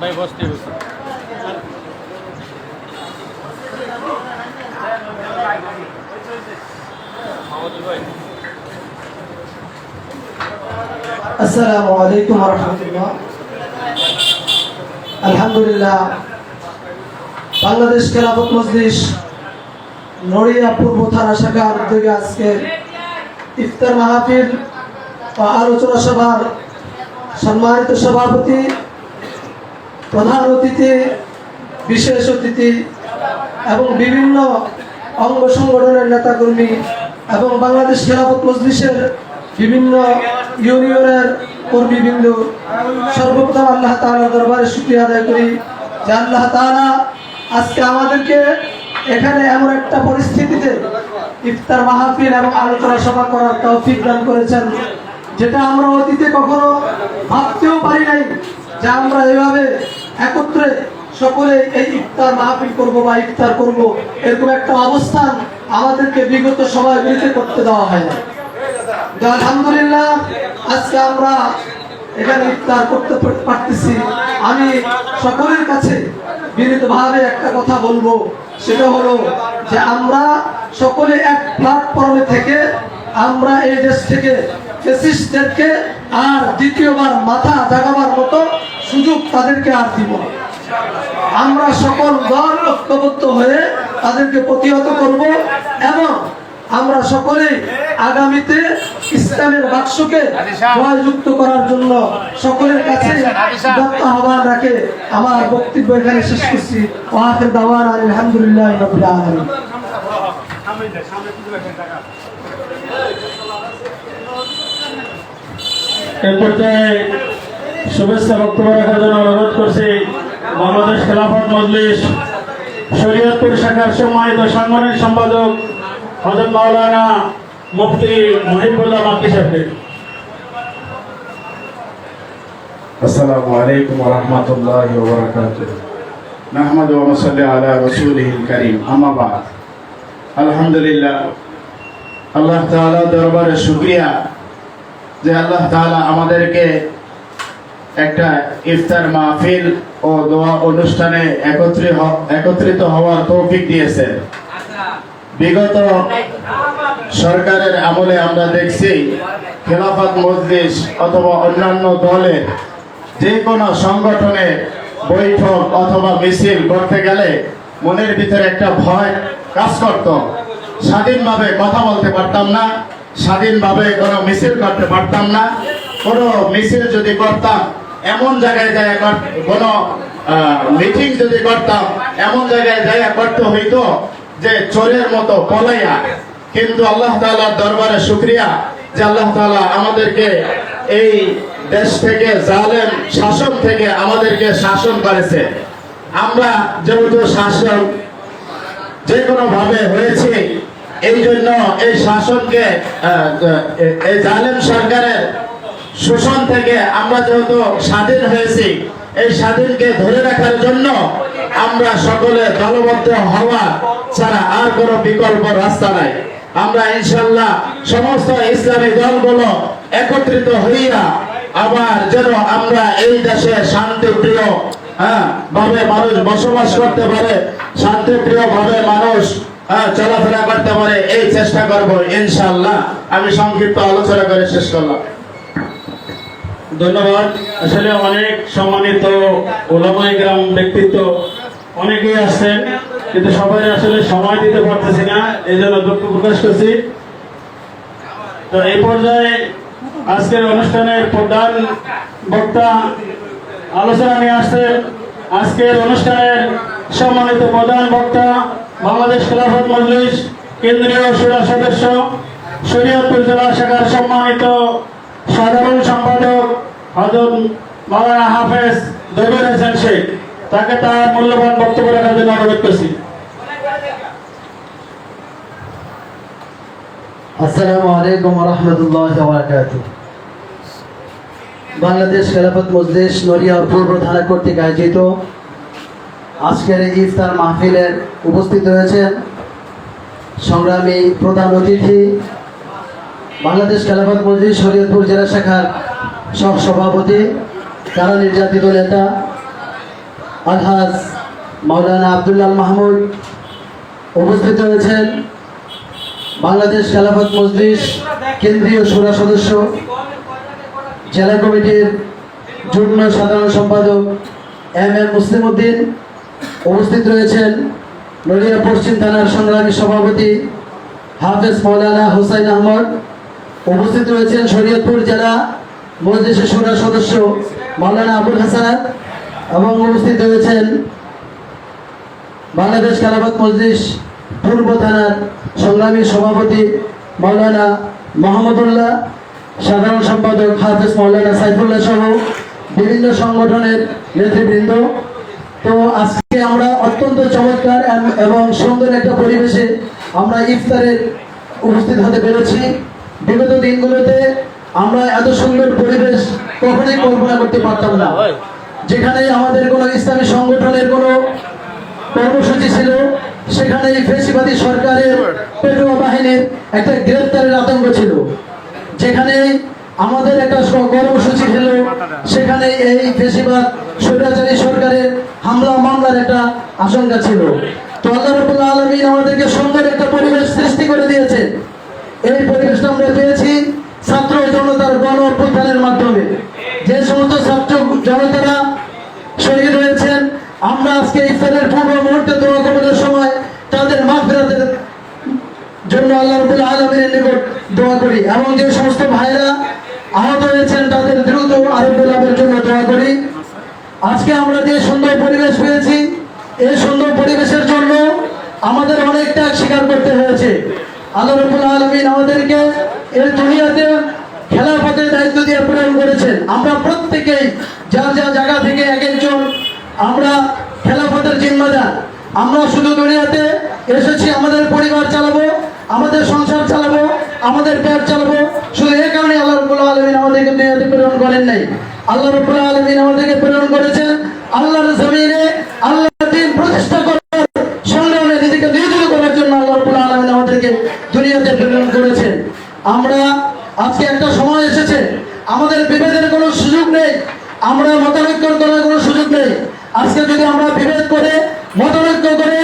ভাই বসতে বসে আসসালামু আলাইকুম রহমতুল্লাহ। আলহামদুলিল্লাহ, বাংলাদেশ খেলাফত মজলিস নড়িয়া পূর্ব থানা শাখার উদ্যোগে আজকে ইফতার মাহফিল আলোচনা সভার সম্মানিত সভাপতি, প্রধান অতিথি, বিশেষ অতিথি এবং বিভিন্ন অঙ্গ সংগঠনের নেতাকর্মী এবং বাংলাদেশ খেলাফত মজলিসের বিভিন্ন ইউনিয়নের কর্মীবৃন্দ, সর্বপ্রথম আল্লাহ তাআলার দরবারে শুকরিয়া আদায় করি যে আল্লাহ তাআলা আজকে আমাদেরকে এখানে এমন একটা পরিস্থিতিতে ইফতার মাহফিল এবং আলোচনা সভা করার তৌফিক দান করেছেন, যেটা আমরা অতীতে কখনো ভাবতেও পারি নাই যে আমরা এভাবে একত্রে সকলে এই ইফতার মাহফিল করব বা ইফতার করব। এরকম একটা অবস্থান আমাদেরকে বিগত সময়গুলিতে করতে দেওয়া হয় না আলহামদুলিল্লাহ, আজকে আমরা এখানে ইফতার করতে পারতেছি। আমি সকলের কাছে বিনীতভাবে একটা কথা বলব, সেটা হলো যে আমরা সকলে এক প্ল্যাটফর্মে থেকে আমরা এই দেশ থেকে ফেসিস্টদেরকে আর দ্বিতীয়বার মাথা জাগাবার মতো সুযোগ তাদেরকে আর দিব আমরা সকল দল ঐক্যবদ্ধ হয়ে তাদেরকে প্রতিহত করব এবং আমরা সকলেই আগামীতে ইসলামের বাক্সকে জয়যুক্ত করার জন্য সকলের কাছে আহ্বান রাখে। আমার বক্তব্য এখানে শেষ করছি। ওয়াহের দাওয়ান আলহামদুলিল্লাহ এ পর্যায়ে শুভেচ্ছা বক্তব্য রাখার জন্য অনুরোধ করছি বাংলাদেশ খেলাফত মজলিস শরীয়তপুর শাখার সম্মানিত সাংগঠনিক সম্পাদক হজরত মাওলানা মুফতি সাহেবকে। আসসালামু আলাইকুম ওয়া রাহমাতুল্লাহি ওয়া বারাকাতুহু। নাহমাদু ওয়া নুসাল্লি আলা রাসূলিহিল কারীম। আম্মা বাদ। আলহামদুলিল্লাহ। আল্লাহ তাআলা দরবারে শুকরিয়া যে আল্লাহ তাআলা আমাদেরকে একটা ইফতার মাহফিল ও দোয়া অনুষ্ঠানে একত্রিত হওয়ার তৌফিক দিয়েছেন। আচ্ছা। বিগত আচ্ছা। সরকারের আমলে আমরা দেখছি খেলাফত মজলিস অথবা অন্যান্য দলের যে কোনো সংগঠনে বৈঠক অথবা মিছিল করতে গেলে মনের ভিতরে একটা ভয় কাজ করত। স্বাধীনভাবে কথা বলতে পারতাম না, স্বাধীনভাবে কোনো মিছিল করতে পারতাম না। কোনো মিছিল যদি করতাম, এমন জায়গায় যায় কোনো মিটিং যদি করতাম, এমন জায়গায় যায় করতে হইতো যে চোরের মতো পলাইয়া কিন্তু আল্লাহ তাআলার দরবারে শুক্রিয়া যে আল্লাহ তালা আমাদেরকে এই দেশ থেকে জালেম শাসন থেকে আমাদেরকে শাসন করেছে। আমরা যেহেতু শাসন যে কোনো ভাবে হয়েছে, এই জন্য এই শাসনকে এই জালেম সরকারের শোষণ থেকে আমরা যেহেতু স্বাধীন হয়েছি, এই স্বাধীনকে ধরে রাখার জন্য আমরা সকলে দলবদ্ধ হওয়া ছাড়া আর কোনো বিকল্প রাস্তা নাই। আমরা ইনশাল্লাহ সমস্ত ইসলামী দলগুলো একত্রিত হইয়া আবার যেন আমরা এই দেশে শান্তি প্রিয় হ্যাঁ ভাবে মানুষ বসবাস করতে পারে শান্তি প্রিয় ভাবে মানুষ হ্যাঁ, চলাফেরা করতে পারে এই চেষ্টা করব ইনশাল্লাহ আমি সংক্ষিপ্ত আলোচনা করে শেষ করলাম। ধন্যবাদ। আসলে অনেক সম্মানিত ওলামাই গ্রাম ব্যক্তিত্ব অনেকেই আসছেন কিন্তু সবাই আসলে সময় দিতে পারতেছি না এই জন্য দুঃখ প্রকাশ করছি। তো এই পর্যায়ে আজকের অনুষ্ঠানের প্রধান বক্তা আলোচনা নিয়ে আসছে। আজকের অনুষ্ঠানের সম্মানিত প্রধান বক্তা বাংলাদেশ খেলাফত মজলিস কেন্দ্রীয় সুরা সদস্য শরীয়তপুর জেলা শাখার সম্মানিত সাধারণ সম্পাদক হজরত মাওলানা হাফেজ দবির হোসেন শেখ। তাকে তার মূল্যবান বক্তব্য রাখার জন্য অনুরোধ করছি। আসসালামু আলাইকুম রহমতুল্লাহ বাংলাদেশ খেলাফত মজলিস নড়িয়া পূর্ব থানা কর্তৃক আয়োজিত আজকের ইফতার মাহফিলের উপস্থিত হয়েছেন সংগ্রামী প্রধান অতিথি, বাংলাদেশ খেলাফত মসজিদ শরীয়তপুর জেলা শাখার সহ সভাপতি কারা নির্যাতিত নেতা, আলহাজ মাওলানা আবদুল্লাল মাহমুদ উপস্থিত রয়েছেন। বাংলাদেশ খেলাফত মসজিদ কেন্দ্রীয় সুরা সদস্য, জেলা কমিটির যুগ্ম সাধারণ সম্পাদক এম এম মুসলিম উদ্দিন উপস্থিত রয়েছেন নদিয়া পশ্চিম থানার সংগ্রামী সভাপতি হাফেজ মৌলানা হুসাইন আহমদ, উপস্থিত রয়েছেন শরীয়তপুর জেলা মজলিসের সুরা সদস্য মৌলানা আবুল হাসান এবং উপস্থিত রয়েছেন বাংলাদেশ খেলাফত মজলিস পূর্ব থানার সংগ্রামী সভাপতি মৌলানা মোহাম্মদুল্লাহ সাধারণ সম্পাদক হাফেজ মৌলানা সাইফুল্লাহ সহ বিভিন্ন সংগঠনের নেতৃবৃন্দ। তো আজকে আমরা অত্যন্ত চমৎকার এবং সুন্দর একটা পরিবেশে আমরা ইফতারে উপস্থিত হতে পেরেছি। বিগত দিনগুলোতে আমরা এত সুন্দর পরিবেশ কখনোই কল্পনা করতে পারতাম না। যেখানে আমাদের কোনো ইসলামী সংগঠনের কোনো কর্মসূচি ছিল সেখানে এই ফেসিবাদী সরকারের পেটুয়া বাহিনীর একটা গ্রেফতারের আতঙ্ক ছিল। যেখানে আমাদের একটা কর্মসূচি ছিল, সেখানে এই ফেসিবাদ স্বৈরাচারী সরকারের হামলা মামলার একটা আশঙ্কা ছিল। তো আল্লাহ রবুল আলমিন আমাদেরকে সুন্দর একটা পরিবেশ সৃষ্টি করে দিয়েছে। এই পরিবেশটা আমরা পেয়েছি ছাত্র জনতার গণ অভ্যুত্থানের মাধ্যমে। যে সমস্ত ছাত্র জনতারা শহীদ হয়েছেন, আমরা আজকে ইফতারের পূর্ব মুহূর্তে দোয়া কবলের সময় তাদের মাগফিরাতের রবুল আলমীর নিকট দোয়া করি। এবং যে সমস্ত ভাইরা আহত হয়েছেন, তাদের দ্রুত আরোগ্য লাভের জন্য দোয়া করি। আজকে আমরা যে সুন্দর পরিবেশ পেয়েছি, এই সুন্দর পরিবেশের জন্য আমাদের অনেক ত্যাগ স্বীকার করতে হয়েছে। আল্লাহ রবুল আলমিন আমাদেরকে এই দুনিয়াতে খেলাফতের দায়িত্ব দিয়ে প্রেরণ করেছেন। আমরা প্রত্যেকেই যার যার জায়গা থেকে এক একজন আমরা খেলাফতের জিম্মাদার। আমরা শুধু দুনিয়াতে এসেছি আমাদের পরিবার চালাবো আমাদের সংসার চালাবো আমাদের পেট চালাবো। শুধু এই কারণে আল্লাহ রবুল আলমিন আমাদেরকে দুনিয়াতে প্রেরণ করেন নাই। আল্লাহ আমাদেরকে প্রেরণ করেছেন। আল্লাহর জমিনে আল্লাহ দিন প্রতিষ্ঠা করার সংগ্রামে নিজেকে নিয়োজিত করার জন্য আল্লাহ রবুল আলমিন আমাদেরকে দুনিয়াতে প্রেরণ করেছেন। আমরা আজকে একটা সময় এসেছে আমাদের বিভেদের কোনো সুযোগ নেই আমরা মতানৈক্য করার কোনো সুযোগ নেই আজকে যদি আমরা বিভেদ করে মতানৈক্য করে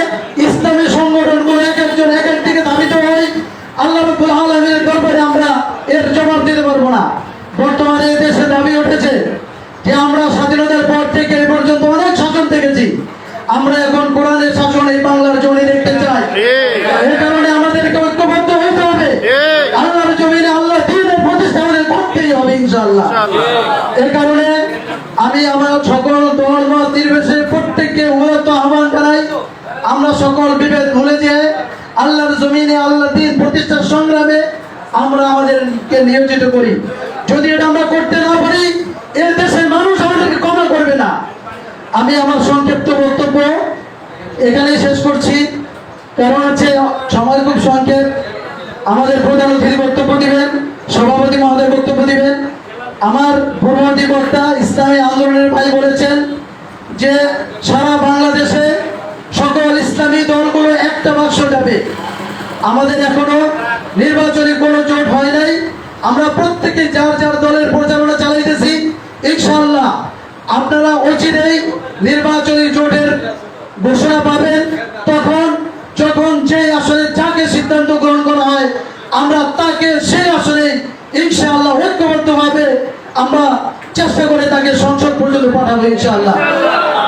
ইসলামী সংগঠনগুলো এক একজন এক এক দিকে ধাবিত হই আল্লাহ রব্বুল আলমীর দরবারে আমরা এর জবাব দিতে পারব না। বর্তমানে দেশে দাবি উঠেছে যে আমরা স্বাধীনতার পর থেকে এ পর্যন্ত অনেক শাসন দেখেছি। আমরা এখন কোরআনের শাসন এই বাংলার জমি দেখতে চাই। এই কারণে আমাদেরকে ঐক্যবদ্ধ হতে হবে। আল্লাহর জমিনে আল্লাহ দিনের প্রতিষ্ঠা আমাদের করতেই হবে ইনশাআল্লাহ। এর কারণে আমি আমার সকল দল নির্বিশেষে প্রত্যেককে উন্নত আহ্বান জানাই। আমরা সকল বিভেদ ভুলে যেয়ে আল্লাহর জমিনে আল্লাহ দিন প্রতিষ্ঠার সংগ্রামে আমরা আমাদেরকে নিয়োজিত করি। যদি এটা আমরা করতে না পারি, এ দেশের মানুষ আমাদেরকে ক্ষমা করবে না। আমি আমার সংক্ষিপ্ত বক্তব্য এখানেই শেষ করছি। কারণ হচ্ছে সময় খুব সংক্ষেপ। আমাদের প্রধান অতিথি বক্তব্য দিবেন, সভাপতি মহোদয় বক্তব্য দিবেন। আমার পূর্ববর্তী বক্তা ইসলামী আন্দোলনের ভাই বলেছেন যে সারা বাংলাদেশে সকল ইসলামী দলগুলো একটা বাক্স যাবে। আমাদের এখনও নির্বাচনী কোনো জোট হয় নাই। আমরা প্রত্যেকে যার যার দলের প্রচারণা চালাইতেছি, ইনশাআল্লাহ। আপনারা অচিরেই নির্বাচনী জোটের ঘোষণা পাবেন। তখন যখন যে আসনে যাকে সিদ্ধান্ত গ্রহণ করা হয়, আমরা তাকে সেই আসনে ইনশাআল্লাহ ঐক্যবদ্ধভাবে আমরা চেষ্টা করে তাকে সংসদ পর্যন্ত পাঠাবো ইনশাআল্লাহ।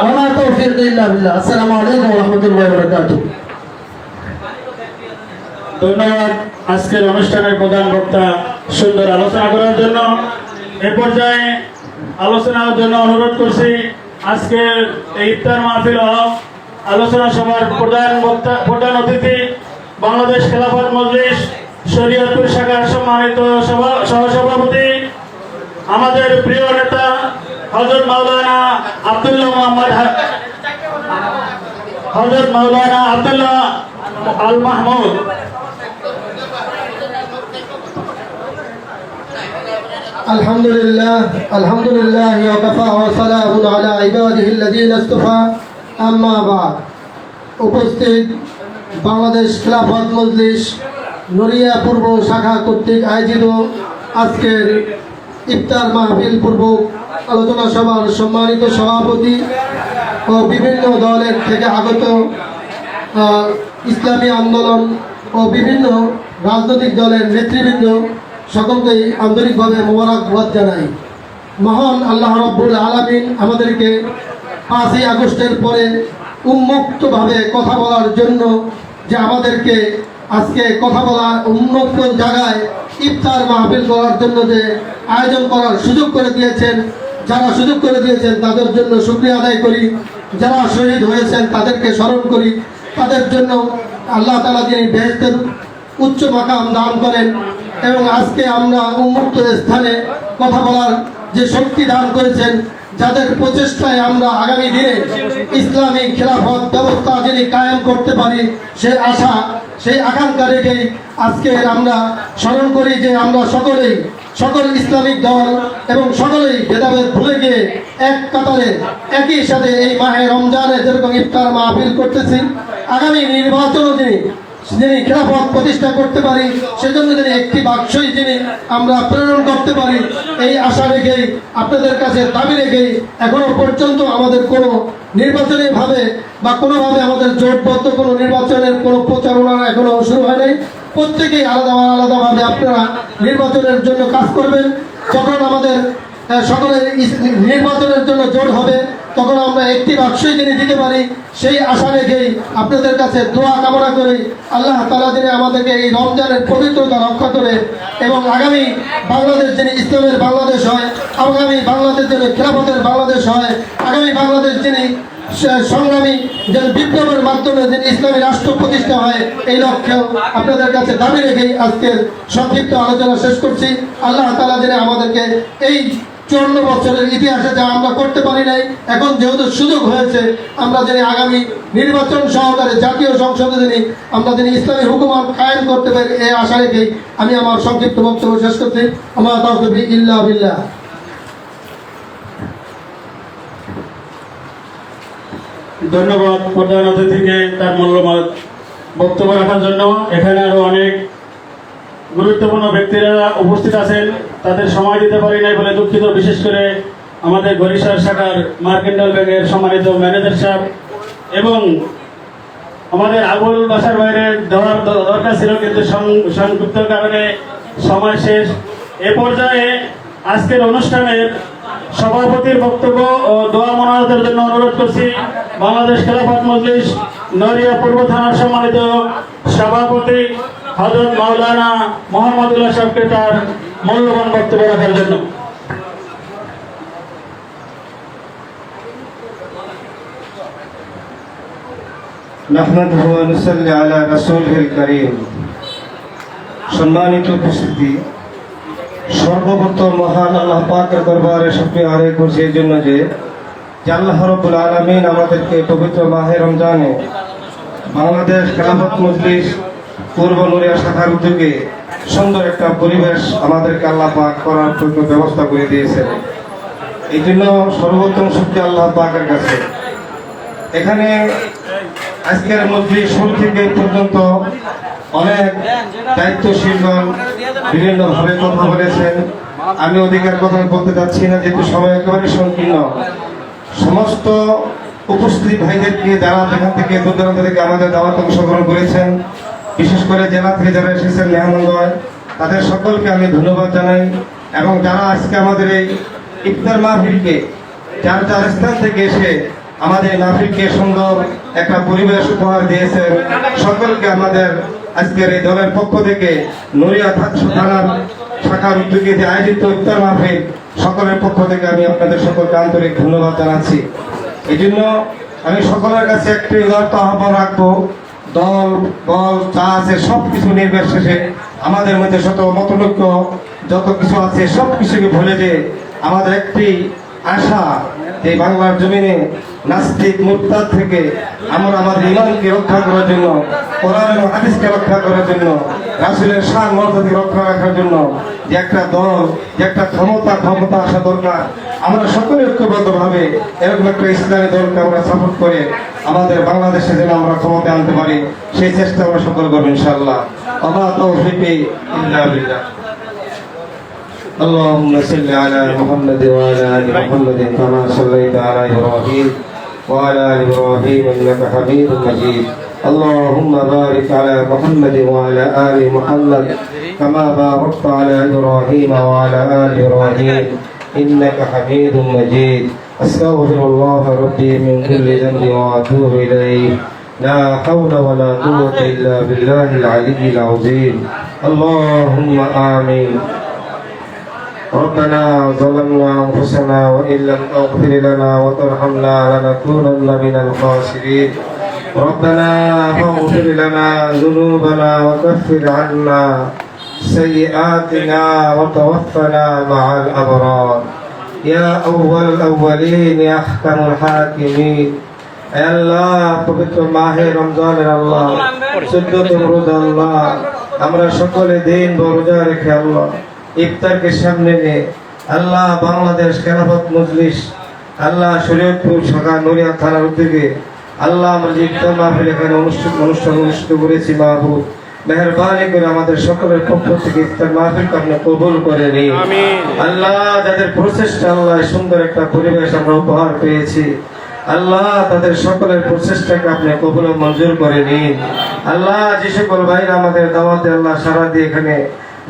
ওমা তৌফিক ইল্লা আসসালামু আলাইকুম রাহমাতুল্লাহি বারাকাতুহু। ধন্যবাদ। আজকের অনুষ্ঠানের প্রধান বক্তা সুন্দর আলোচনা করার জন্য এ পর্যায়ে আলোচনার জন্য অনুরোধ করছি, আজকের এই ইফতার মাহফিল আলোচনা সভার প্রধান বক্তা, প্রধান অতিথি বাংলাদেশ খেলাফত মজলিস শরীয়তপুর শাখার সম্মানিত সভা- সহসভাপতি, আমাদের প্রিয় নেতা হজরত মাওলানা আব্দুল্লাহ মোহাম্মদ হজরত মাওলানা আব্দুল্লাহ আল মাহমুদ الحمد لله الحمد لله وكفى وسلام على عباده الذين اصطفى أما بعد উপস্থিত বাংলাদেশ খেলাফত মজলিস নড়িয়া পূর্ব শাখা কর্তৃক আয়োজিত আজকের ইফতার মাহফিল পূর্ব আলোচনা সভার সম্মানিত সভাপতি ও বিভিন্ন দলের থেকে আগত আহ, ইসলামী আন্দোলন ও বিভিন্ন রাজনৈতিক দলের নেতৃবৃন্দ সকলকেই আন্তরিকভাবে মোবারকবাদ জানাই। মহান আল্লাহ রব্বুল আলমিন আমাদেরকে পাঁচই আগস্টের পরে উন্মুক্তভাবে কথা বলার জন্য যে আমাদেরকে আজকে কথা বলা উন্মুক্ত জায়গায় ইফতার মাহফিল করার জন্য যে আয়োজন করার সুযোগ করে দিয়েছেন, যারা সুযোগ করে দিয়েছেন তাদের জন্য শুক্রিয়া আদায় করি। যারা শহীদ হয়েছেন তাদেরকে স্মরণ করি। তাদের জন্য আল্লাহ তালা যিনি বেহেস্তের উচ্চ মাকাম দান করেন এবং আজকে আমরা উন্মুক্ত স্থানে কথা বলার যে শক্তি দান করেছেন, যাদের প্রচেষ্টায় আমরা আগামী দিনে ইসলামী খেলাফত ব্যবস্থা যিনি কায়েম করতে পারি, সে আশা সেই আকাঙ্ক্ষা রেখেই আজকে আমরা স্মরণ করি যে আমরা সকলেই, সকল ইসলামিক দল এবং সকলেই ভেদাভেদ ভুলে গিয়ে এক কাতারে, একই সাথে এই মাহে রমজানে যেরকম ইফতার মাহফিল করতেছি, আগামী নির্বাচনও যিনি যিনি খেলাফত প্রতিষ্ঠা করতে পারি, সেজন্য যিনি একটি বাক্সই যিনি আমরা প্রেরণ করতে পারি। এই আশা রেখেই, আপনাদের কাছে দাবি রেখেই এখনও পর্যন্ত আমাদের কোনো নির্বাচনীভাবে বা কোনোভাবে আমাদের জোটবদ্ধ কোনো নির্বাচনের কোনো প্রচারণা এখনও শুরু হয় নাই। প্রত্যেকেই আলাদা আলাদাভাবে আপনারা নির্বাচনের জন্য কাজ করবেন। যখন আমাদের সকলের নির্বাচনের জন্য জোট হবে তখন আমরা একটি বাক্সই যিনি দিতে পারি, সেই আশা রেখেই আপনাদের কাছে দোয়া কামনা করি আল্লাহ তালা যিনি আমাদেরকে এই রমজানের পবিত্রতা রক্ষা করে এবং আগামী বাংলাদেশ যিনি ইসলামের বাংলাদেশ হয়, আগামী বাংলাদেশ যিনি খেলাফতের বাংলাদেশ হয়, আগামী বাংলাদেশ যিনি সংগ্রামী যেন বিপ্লবের মাধ্যমে যিনি ইসলামী রাষ্ট্র প্রতিষ্ঠা হয়, এই লক্ষ্যে আপনাদের কাছে দাবি রেখেই আজকের সংক্ষিপ্ত আলোচনা শেষ করছি। আল্লাহ তালা যিনি আমাদেরকে এই চুয়ান্ন বছরের ইতিহাসে যা আমরা করতে পারি নাই, এখন যেহেতু সুযোগ হয়েছে, আমরা যিনি আগামী নির্বাচন সহকারে জাতীয় সংসদে যিনি, আমরা যিনি ইসলামী হুকুমত কায়েম করতে পারি এই আশা রেখেই আমি আমার সংক্ষিপ্ত বক্তব্য শেষ করছি। আমার তাওফিক ইল্লা বিল্লাহ। ধন্যবাদ প্রধান অতিথিকে তার মূল্যবান বক্তব্য রাখার জন্য। এখানে আরও অনেক গুরুত্বপূর্ণ ব্যক্তিরা উপস্থিত আছেন, তাদের সময় দিতে পারি নাই বলে দুঃখিত। বিশেষ করে আমাদের গরিশার শাখার মার্কেন্টাল ব্যাংকের সম্মানিত ম্যানেজার সাহেব এবং আমাদের আবুল বাসার বাইরে দেওয়ার দরকার ছিল, কিন্তু সং- সংক্ষিপ্ত কারণে সময় শেষ। এ পর্যায়ে আজকের অনুষ্ঠানের সভাপতির বক্তব্য ও দোয়া মনোনয়নের জন্য অনুরোধ করছি, বাংলাদেশ খেলাফত মজলিস নড়িয়া পূর্ব থানার সম্মানিত সভাপতি হজরত মাওলানা মোহাম্মদুল্লাহ সাহেবকে তার মূল্যবান বক্তব্য রাখার জন্য نحمده ونصلي على رسوله الكريم সম্মানিত উপস্থিতি সর্বপ্রথম মহান আল্লাহ পাকের দরবারে শুকরিয়া আদায় করছি এই জন্য যে যে আল্লাহ রব্বুল আলমিন আমাদেরকে পবিত্র মাহে রমজানে বাংলাদেশ খেলাফত মজলিস পূর্ব নুরিয়া শাখার উদ্যোগে সুন্দর একটা পরিবেশ আমাদেরকে আল্লাহ পাক করার জন্য ব্যবস্থা করে দিয়েছেন। এই জন্য সর্বোত্তম শক্তি আল্লাহ পাকের কাছে। এখানে আজকের মধ্যে শুরু থেকে পর্যন্ত অনেক দায়িত্বশীলগণ বিভিন্নভাবে কথা বলেছেন। আমি অধিকার কথা বলতে চাচ্ছি না, যেহেতু সময় একেবারে সংকীর্ণ। সমস্ত উপস্থিত ভাইদেরকে যারা যেখান থেকে দূর দূরান্ত থেকে আমাদের দাওয়াত অংশগ্রহণ করেছেন বিশেষ করে জেলা থেকে যারা এসেছেন মেহমানগঞ্জ তাদের সকলকে আমি ধন্যবাদ জানাই এবং যারা আজকে আমাদের এই ইফতার মাহফিলকে, যার যার স্থান থেকে এসে আমাদের মাহফিলকে সুন্দর একটা পরিবেশ উপহার দিয়েছেন, সকলকে আমাদের আজকের এই দলের পক্ষ থেকে নড়িয়া থানার শাখার উদ্যোগে যে আয়োজিত ইফতার মাহফিল, সকলের পক্ষ থেকে আমি আপনাদের সকলকে আন্তরিক ধন্যবাদ জানাচ্ছি। এই জন্য আমি সকলের কাছে একটি উদার্ত আহ্বান রাখব দল বল যা আছে সব কিছু নির্বিশেষে আমাদের মধ্যে শত মতলক্য, যত কিছু আছে সব কিছুকে ভুলে যে আমাদের একটি আশা যে বাংলার জমিনে নাস্তিক মুক্তার থেকে আমরা আমাদের ইমানকে রক্ষা করার জন্য, কোরআন হাদিসকে রক্ষা করার জন্য রাসুলের শান মর্যাদাকে রক্ষা রাখার জন্য যে একটা দল যে একটা ক্ষমতা ক্ষমতা আসা দরকার আমরা সকলে ঐক্যবদ্ধভাবে এরকম একটা ইসলামী দলকে আমরা সাপোর্ট করে আমাদের বাংলাদেশে যেন আমরা ক্ষমতা আনতে পারি সেই চেষ্টা আমরা সকল করবো ইনশাআল্লাহ وما توفيقي إلا بالله اللهم صل على محمد وعلى ال محمد كما صليت على ابراهيم وعلى آل إبراهيم إنك حميد مجيد. اللهم بارك على محمد وعلى آل محمد كما باركت على إبراهيم وعلى آل إبراهيم. إنك حميد مجيد. أستغفر الله ربي من كل ذنب وأتوب إليه. لا حول ولا قوة إلا بالله العلي العظيم. اللهم آمين. ربنا ظلمنا أنفسنا وإن لم تغفر لنا وترحمنا لنكونن من الخاسرين ربنا فاغفر لنا ذنوبنا وكفر عنا سيئاتنا وتوفنا مع الأبرار يا أول الأولين يا أحكم الحاكمين يا আল্লাহ পবিত্র মাহে রমজানের আল্লাহ চোদ্দতম রোজা আল্লাহ আমরা সকলে দিন বা রোজা রেখে আল্লাহ ইফতারকে সামনে নিয়ে আল্লাহ বাংলাদেশ খেলাফত মজলিস আল্লাহ শরীয়তপুর শাখা নড়িয়া থানার উদ্যোগে আল্লাহ আমরা ইফতার মাহফিল এখানে অনুষ্ঠান অনুষ্ঠান অনুষ্ঠিত করেছি মাহবুব। মেহরবানি করে আমাদের সকলের পক্ষ থেকে ইফতার মাহফিলকে আপনি কবুল করে নিন। আল্লাহ যাদের প্রচেষ্টা আল্লাহ সুন্দর একটা পরিবেশ আমরা উপহার পেয়েছি। আল্লাহ তাদের সকলের প্রচেষ্টাকে আপনি কবুল মঞ্জুর করে নিন। আল্লাহ যে সকল ভাইরা আমাদের দাওয়াতে আল্লাহ সারা দিয়ে এখানে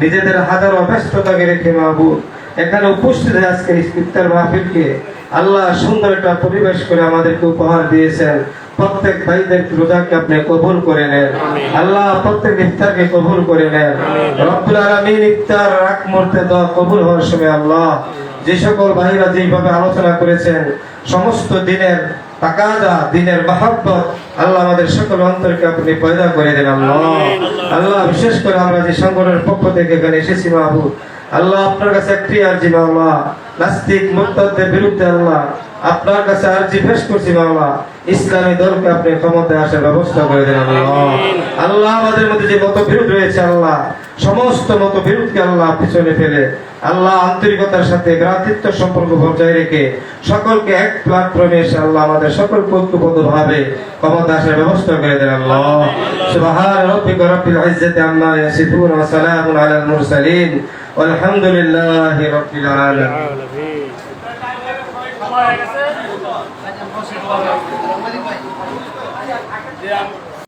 নিজেদের হাজারো ব্যস্ততাকে রেখে মাহবুব। এখানে উপস্থিত আজকে ইফতার মাহফিলকে আল্লাহ সুন্দর একটা পরিবেশ করে আমাদেরকে উপহার দিয়েছেন। প্রত্যেক ভাইদের রোজাকে আপনি কবুল করে নেন। আল্লাহ প্রত্যেক ইফতারকে কবুল করে নেন। রব্বুল আলামিন ইফতার রাখ মুহূর্তে দোয়া কবুল হওয়ার সময় আল্লাহ যে সকল ভাইরা যেভাবে আলোচনা করেছেন সমস্ত দিনের তাকাদা দিনের মাহাব্বত। আল্লাহ আমাদের সকল অন্তরকে আপনি পয়দা করে দেন আল্লাহ। আল্লাহ। বিশেষ করে আমরা যে সংগঠনের পক্ষ থেকে এখানে এসেছি মাহবুব। আল্লাহ আপনার কাছে একটি আর্জি মাওলা। নাস্তিক মুক্তাদের বিরুদ্ধে আল্লাহ। আপনার কাছে আর্জি পেশ করছি মাওলা। ইসলামী দলকে আপনি ক্ষমতায় আসার ব্যবস্থা করে দেন আল্লাহ। আল্লাহ আমাদের মধ্যে যে মতবিরোধ রয়েছে আল্লাহ। সমস্ত মতবিরোধকে আল্লাহ পিছনে ফেলে আল্লাহ আন্তরিকতার সাথে ভ্রাতৃত্ব সম্পর্ক বজায় রেখে সকলকে এক প্ল্যাটফর্মে এসে আল্লাহ আমাদের সকল ঐক্যবদ্ধ ভাবে ক্ষমতা ব্যবস্থা করে দেন আল্লাহ। সুবহান রাব্বিকা রাব্বিল ইজ্জাতি আম্মা ইয়াসিফুন ওয়া সালামুন আলাল মুরসালিন। ওয়ালহামদুলিল্লাহি রাব্বিল আলামিন।